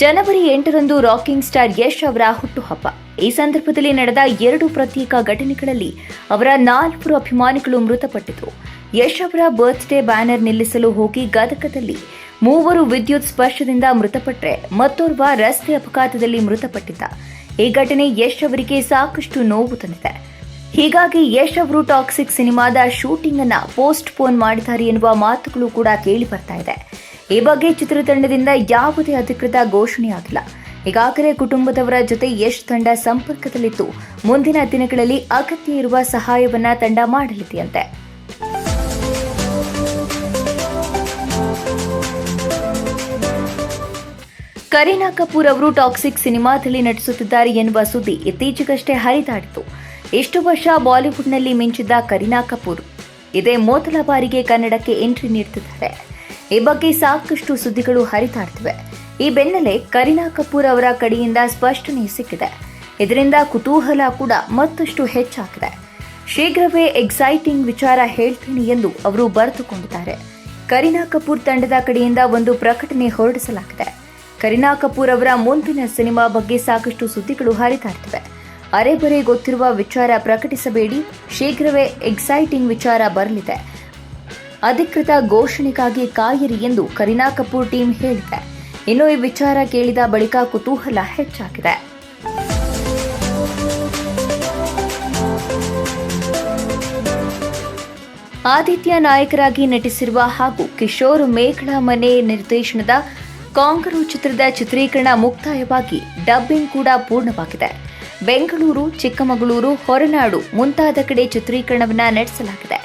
ಜನವರಿ ಎಂಟರಂದು rocking star Yash ಅವರ ಹುಟ್ಟುಹಬ್ಬ. ಈ ಸಂದರ್ಭದಲ್ಲಿ ನಡೆದ ಎರಡು ಪ್ರತ್ಯೇಕ ಘಟನೆಗಳಲ್ಲಿ ಅವರ ನಾಲ್ವರು ಅಭಿಮಾನಿಗಳು ಮೃತಪಟ್ಟಿತು ಯಶ್ ಅವರ ಬರ್ತ್ಡೇ ಬ್ಯಾನರ್ ನಿಲ್ಲಿಸಲು ಹೋಗಿ ಗದಕದಲ್ಲಿ ಮೂವರು ವಿದ್ಯುತ್ ಸ್ಪರ್ಶದಿಂದ ಮೃತಪಟ್ಟರೆ ಮತ್ತೋರ್ವ ರಸ್ತೆ ಅಪಘಾತದಲ್ಲಿ ಮೃತಪಟ್ಟಿದ್ದ. ಈ ಘಟನೆ ಯಶ್ ಅವರಿಗೆ ಸಾಕಷ್ಟು ನೋವು ತಂದಿದೆ. ಹೀಗಾಗಿ ಯಶ್ ಅವರು ಟಾಕ್ಸಿಕ್ ಸಿನಿಮಾದ ಶೂಟಿಂಗ್ ಅನ್ನ ಪೋಸ್ಟ್ ಪೋನ್ ಮಾಡಿದ್ದಾರೆ ಎನ್ನುವ ಮಾತುಗಳು ಕೂಡ ಕೇಳಿ ಬರ್ತಾ ಇದೆ. ಈ ಬಗ್ಗೆ ಚಿತ್ರತಂಡದಿಂದ ಯಾವುದೇ ಅಧಿಕೃತ ಘೋಷಣೆ ಆಗಿಲ್ಲ. ಈಗಾಗಲೇ ಕುಟುಂಬದವರ ಜೊತೆ ಯಶ್ ತಂಡ ಸಂಪರ್ಕದಲ್ಲಿದ್ದು, ಮುಂದಿನ ದಿನಗಳಲ್ಲಿ ಅಗತ್ಯ ಇರುವ ಸಹಾಯವನ್ನ ತಂಡ ಮಾಡಲಿದೆಯಂತೆ. ಕರೀನಾ ಕಪೂರ್ ಅವರು ಟಾಕ್ಸಿಕ್ ಸಿನಿಮಾದಲ್ಲಿ ನಟಿಸುತ್ತಿದ್ದಾರೆ ಎನ್ನುವ ಸುದ್ದಿ ಇತ್ತೀಚೆಗಷ್ಟೇ ಹರಿದಾಡಿತು ಎಷ್ಟು ವರ್ಷ ಬಾಲಿವುಡ್ನಲ್ಲಿ ಮಿಂಚಿದ್ದ ಕರೀನಾ ಕಪೂರ್. ಇದೇ ಮೊದಲ ಬಾರಿಗೆ ಕನ್ನಡಕ್ಕೆ ಎಂಟ್ರಿ ನೀಡುತ್ತಿದ್ದಾರೆ ಈ ಬಗ್ಗೆ ಸಾಕಷ್ಟು ಸುದ್ದಿಗಳು ಹರಿದಾಡ್ತಿವೆ. ಈ ಬೆನ್ನಲ್ಲೇ ಕರೀನಾ ಕಪೂರ್ ಅವರ ಕಡೆಯಿಂದ ಸ್ಪಷ್ಟನೆ ಸಿಕ್ಕಿದೆ. ಇದರಿಂದ ಕುತೂಹಲ ಕೂಡ ಮತ್ತಷ್ಟು ಹೆಚ್ಚಾಗಿದೆ. ಶೀಘ್ರವೇ ಎಕ್ಸೈಟಿಂಗ್ ವಿಚಾರ ಹೇಳ್ತೀನಿ ಎಂದು ಅವರು ಬರೆದುಕೊಂಡಿದ್ದಾರೆ. ಕರೀನಾ ಕಪೂರ್ ತಂಡದ ಕಡೆಯಿಂದ ಒಂದು ಪ್ರಕಟಣೆ ಹೊರಡಿಸಲಾಗಿದೆ. ಕರೀನಾ ಕಪೂರ್ ಅವರ ಮುಂದಿನ ಸಿನಿಮಾ ಬಗ್ಗೆ ಸಾಕಷ್ಟು ಸುದ್ದಿಗಳು ಹರಿದಾಡ್ತಿವೆ. ಅರೆಬರೆ ಗೊತ್ತಿರುವ ವಿಚಾರ ಪ್ರಕಟಿಸಬೇಡಿ. ಶೀಘ್ರವೇ ಎಕ್ಸೈಟಿಂಗ್ ವಿಚಾರ ಬರಲಿದೆ. ಅಧಿಕೃತ ಘೋಷಣೆಗಾಗಿ ಕಾಯಿರಿ ಎಂದು ಕರೀನಾ ಕಪೂರ್ ಟೀಮ್ ಹೇಳಿದೆ. ಇನ್ನು ಈ ವಿಚಾರ ಕೇಳಿದ ಬಳಿಕ ಕುತೂಹಲ ಹೆಚ್ಚಾಗಿದೆ. ಆದಿತ್ಯ ನಾಯಕರಾಗಿ ನಟಿಸಿರುವ ಹಾಗೂ ಕಿಶೋರ್ ಮೇಘಳ ಮನೆ ನಿರ್ದೇಶನದ ಕಾಂಗರು ಚಿತ್ರದ ಚಿತ್ರೀಕರಣ ಮುಕ್ತಾಯವಾಗಿ ಡಬ್ಬಿಂಗ್ ಕೂಡ ಪೂರ್ಣವಾಗಿದೆ. ಬೆಂಗಳೂರು, ಚಿಕ್ಕಮಗಳೂರು, ಹೊರನಾಡು ಮುಂತಾದ ಕಡೆ ಚಿತ್ರೀಕರಣವನ್ನು ನಡೆಸಲಾಗಿದೆ.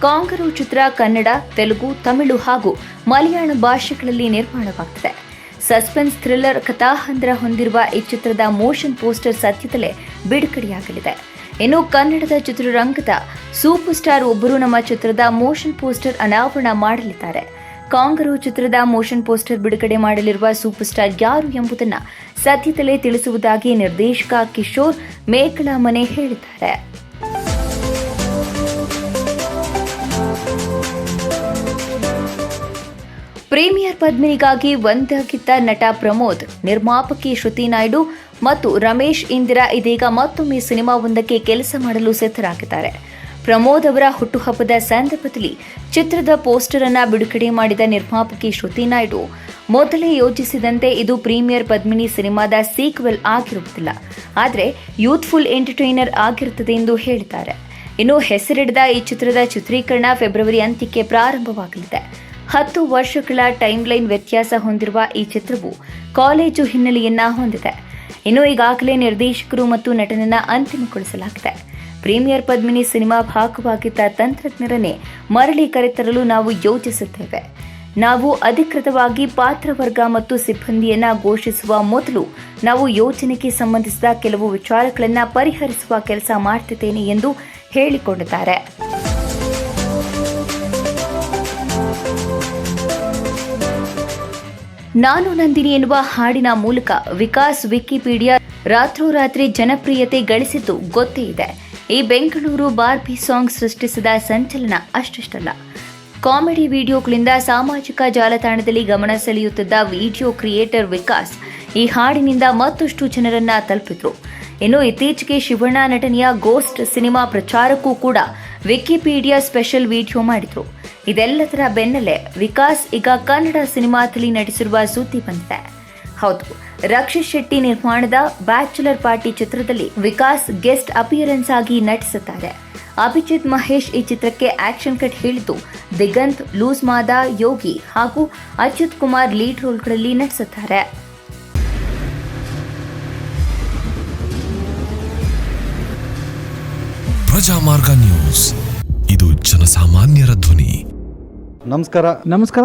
ಕಾಂಗರು ಚಿತ್ರ ಕನ್ನಡ, ತೆಲುಗು, ತಮಿಳು ಹಾಗೂ ಮಲಯಾಳ ಭಾಷೆಗಳಲ್ಲಿ ನಿರ್ಮಾಣವಾಗ್ತಿದೆ. ಸಸ್ಪೆನ್ಸ್ ಥ್ರಿಲ್ಲರ್ ಕಥಾಹಂದ್ರ ಹೊಂದಿರುವ ಈ ಚಿತ್ರದ ಮೋಷನ್ ಪೋಸ್ಟರ್ ಸದ್ಯದಲ್ಲೇ ಬಿಡುಗಡೆಯಾಗಲಿದೆ. ಇನ್ನು ಕನ್ನಡದ ಚಿತ್ರರಂಗದ ಸೂಪರ್ ಸ್ಟಾರ್ ಒಬ್ಬರು ನಮ್ಮ ಚಿತ್ರದ ಮೋಷನ್ ಪೋಸ್ಟರ್ ಅನಾವರಣ ಮಾಡಲಿದ್ದಾರೆ. ಕಾಂಗರು ಚಿತ್ರದ ಮೋಷನ್ ಪೋಸ್ಟರ್ ಬಿಡುಗಡೆ ಮಾಡಲಿರುವ ಸೂಪರ್ ಸ್ಟಾರ್ ಯಾರು ಎಂಬುದನ್ನು ಸದ್ಯದಲ್ಲೇ ತಿಳಿಸುವುದಾಗಿ ನಿರ್ದೇಶಕ ಕಿಶೋರ್ ಮೇಕಳ ಮನೆ ಹೇಳಿದ್ದಾರೆ. ಪ್ರೀಮಿಯರ್ ಪದ್ಮಿನಿಗಾಗಿ ಒಂದಾಗಿದ್ದ ನಟ ಪ್ರಮೋದ್, ನಿರ್ಮಾಪಕಿ ಶ್ರುತಿ ನಾಯ್ಡು ಮತ್ತು ರಮೇಶ್ ಇಂದಿರಾ ಇದೀಗ ಮತ್ತೊಮ್ಮೆ ಸಿನಿಮಾವೊಂದಕ್ಕೆ ಕೆಲಸ ಮಾಡಲು ಸಿದ್ಧರಾಗಿದ್ದಾರೆ. ಪ್ರಮೋದ್ ಅವರ ಹುಟ್ಟುಹಬ್ಬದ ಸಂದರ್ಭದಲ್ಲಿ ಚಿತ್ರದ ಪೋಸ್ಟರ್ ಅನ್ನು ಬಿಡುಗಡೆ ಮಾಡಿದ ನಿರ್ಮಾಪಕಿ ಶ್ರುತಿ ನಾಯ್ಡು. ಮೊದಲೇ ಯೋಚಿಸಿದಂತೆ ಇದು ಪ್ರೀಮಿಯರ್ ಪದ್ಮಿನಿ ಸಿನಿಮಾದ ಸೀಕ್ವೆಲ್ ಆಗಿರುವುದಿಲ್ಲ. ಆದರೆ ಯೂತ್ಫುಲ್ ಎಂಟರ್ಟೈನರ್ ಆಗಿರುತ್ತದೆ ಎಂದು ಹೇಳಿದ್ದಾರೆ. ಇನ್ನು ಹೆಸರಿಡದ ಈ ಚಿತ್ರದ ಚಿತ್ರೀಕರಣ ಫೆಬ್ರವರಿ ಅಂತ್ಯಕ್ಕೆ ಪ್ರಾರಂಭವಾಗಲಿದೆ. ಹತ್ತು ವರ್ಷಗಳ ಟೈಮ್ಲೈನ್ ವ್ಯತ್ಯಾಸ ಹೊಂದಿರುವ ಈ ಚಿತ್ರವು ಕಾಲೇಜು ಹಿನ್ನೆಲೆಯನ್ನ ಹೊಂದಿದೆ. ಇನ್ನು ಈಗಾಗಲೇ ನಿರ್ದೇಶಕರು ಮತ್ತು ನಟನನ್ನ ಅಂತಿಮಗೊಳಿಸಲಾಗಿದೆ. ಪ್ರೀಮಿಯರ್ ಪದ್ಮಿನಿ ಸಿನಿಮಾ ಭಾಗವಾಗಿದ್ದ ತಂತ್ರಜ್ಞರನ್ನೇ ಮರಳಿ ಕರೆತರಲು ನಾವು ಯೋಚಿಸುತ್ತೇವೆ. ನಾವು ಅಧಿಕೃತವಾಗಿ ಪಾತ್ರವರ್ಗ ಮತ್ತು ಸಿಬ್ಬಂದಿಯನ್ನ ಘೋಷಿಸುವ ಮೊದಲು ನಾವು ಯೋಜನೆಗೆ ಸಂಬಂಧಿಸಿದ ಕೆಲವು ವಿಚಾರಗಳನ್ನು ಪರಿಹರಿಸುವ ಕೆಲಸ ಮಾಡ್ತಿದ್ದೇನೆ ಎಂದು ಹೇಳಿಕೊಂಡಿದ್ದಾರೆ. ನಾನು ನಂದಿನಿ ಎನ್ನುವ ಹಾಡಿನ ಮೂಲಕ ವಿಕಾಸ್ ವಿಕಿಪೀಡಿಯಾ ರಾತ್ರೋರಾತ್ರಿ ಜನಪ್ರಿಯತೆ ಗಳಿಸಿದ್ದು ಗೊತ್ತೇ ಇದೆ. ಈ ಬೆಂಗಳೂರು ಬಾರ್ಬಿ ಸಾಂಗ್ ಸೃಷ್ಟಿಸಿದ ಸಂಚಲನ ಅಷ್ಟಷ್ಟಲ್ಲ. ಕಾಮಿಡಿ ವಿಡಿಯೋಗಳಿಂದ ಸಾಮಾಜಿಕ ಜಾಲತಾಣದಲ್ಲಿ ಗಮನ ಸೆಳೆಯುತ್ತಿದ್ದ ವಿಡಿಯೋ ಕ್ರಿಯೇಟರ್ ವಿಕಾಸ್ ಈ ಹಾಡಿನಿಂದ ಮತ್ತಷ್ಟು ಜನರನ್ನ ತಲುಪಿದ್ರು. ಇನ್ನು ಇತ್ತೀಚೆಗೆ ಶಿವಣ್ಣ ನಟನೆಯ ಗೋಸ್ಟ್ ಸಿನಿಮಾ ಪ್ರಚಾರಕ್ಕೂ ಕೂಡ ವಿಕಿಪೀಡಿಯಾ ಸ್ಪೆಷಲ್ ವಿಡಿಯೋ ಮಾಡಿದ್ರು. ಇದೆಲ್ಲದರ ಬೆನ್ನಲ್ಲೇ ವಿಕಾಸ್ ಈಗ ಕನ್ನಡ ಸಿನಿಮಾದಲ್ಲಿ ನಟಿಸಿರುವ ಸುದ್ದಿ ಬಂದಿದೆ. ಹೌದು. ರಕ್ಷಿತ್ ಶೆಟ್ಟಿ ನಿರ್ಮಾಣದ ಬ್ಯಾಚುಲರ್ ಪಾರ್ಟಿ ಚಿತ್ರದಲ್ಲಿ ವಿಕಾಸ್ ಗೆಸ್ಟ್ ಅಪಿಯರೆನ್ಸ್ ಆಗಿ ನಟಿಸುತ್ತಾರೆ. ಅಭಿಜಿತ್ ಮಹೇಶ್ ಈ ಚಿತ್ರಕ್ಕೆ ಆಕ್ಷನ್ ಕಟ್ ಹೇಳಿದ್ದು ದಿಗಂತ್ ಲೂಸ್ ಮಾದ ಯೋಗಿ ಹಾಗೂ ಅಚ್ಯುತ್ ಕುಮಾರ್ ಲೀಡ್ ರೋಲ್ಗಳಲ್ಲಿ ನಟಿಸುತ್ತಾರೆ. ಪ್ರಜಾಮಾರ್ಗ ನ್ಯೂಸ್. ಇದು ಜನಸಾಮಾನ್ಯರ ಧ್ವನಿ. ನಮಸ್ಕಾರ. ನಮಸ್ಕಾರ.